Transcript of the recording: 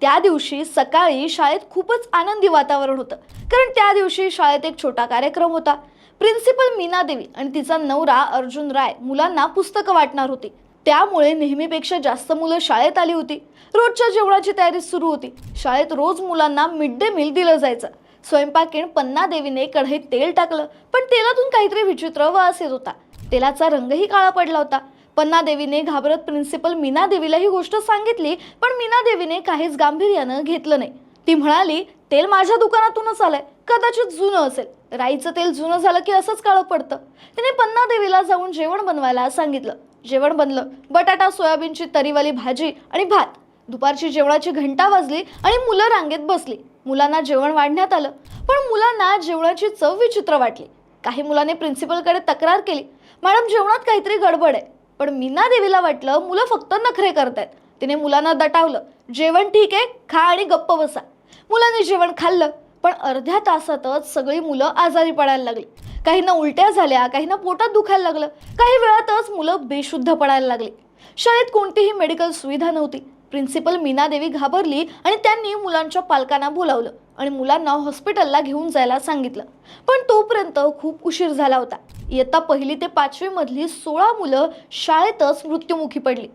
त्या दिवशी सकाळी शाळेत खूपच आनंदी वातावरण होतं. कारण त्या दिवशी शाळेत एक छोटा कार्यक्रम होता. प्रिन्सिपल मीना देवी आणि तिचा नवरा अर्जुन राय मुलांना पुस्तकं वाटणार होती. त्यामुळे नेहमीपेक्षा जास्त मुलं शाळेत आली होती. रोजच्या जेवणाची तयारी सुरू होती. शाळेत रोज मुलांना मिड डे मील दिलं जायचं. स्वयंपाकीण पन्ना देवीने कढईत तेल टाकलं. पण तेलातून काहीतरी विचित्र वास येत होता. तेलाचा रंगही काळा पडला होता. पन्ना देवीने घाबरत प्रिन्सिपल मीना देवीला ही गोष्ट सांगितली पण मीना देवीने काहीच गांभीर्यानं घेतलं नाही. ती म्हणाली तेल माझ्या दुकानातूनच आलंय. कदाचित जुनं असेल. राईचं तेल जुनं झालं की असंच काळं पडतं. तिने पन्ना देवीला जाऊन जेवण बनवायला सांगितलं. जेवण बनलं. बटाटा सोयाबीनची तरीवाली भाजी आणि भात. दुपारची जेवणाची घंटा वाजली आणि मुलं रांगेत बसली. मुलांना जेवण वाढण्यात आलं. पण मुलांना जेवणाची चव विचित्र वाटली. काही मुलाने प्रिन्सिपलकडे तक्रार केली. मॅडम जेवणात काहीतरी गडबड आहे. पण मीना देवीला वाटलं मुलं फक्त नखरे करतायत. तिने मुलांना दटावलं. जेवण ठीक आहे खा आणि गप्प बसा. मुलांनी जेवण खाल्लं पण अर्ध्या तासातच सगळी मुलं आजारी पडायला लागली. काहींना उलट्या झाल्या काहींना पोटात दुखायला लागलं. काही वेळातच मुलं बेशुद्ध पडायला लागली. शाळेत कोणतीही मेडिकल सुविधा नव्हती. प्रिन्सिपल मीनादेवी घाबरली आणि त्यांनी मुलांच्या पालकांना बोलावलं आणि मुलांना हॉस्पिटलला घेऊन जायला सांगितलं. पण तोपर्यंत खूप उशीर झाला होता. इयत्ता पहिली ते पाचवी मधली सोळा मुलं शाळेतच मृत्युमुखी पडली.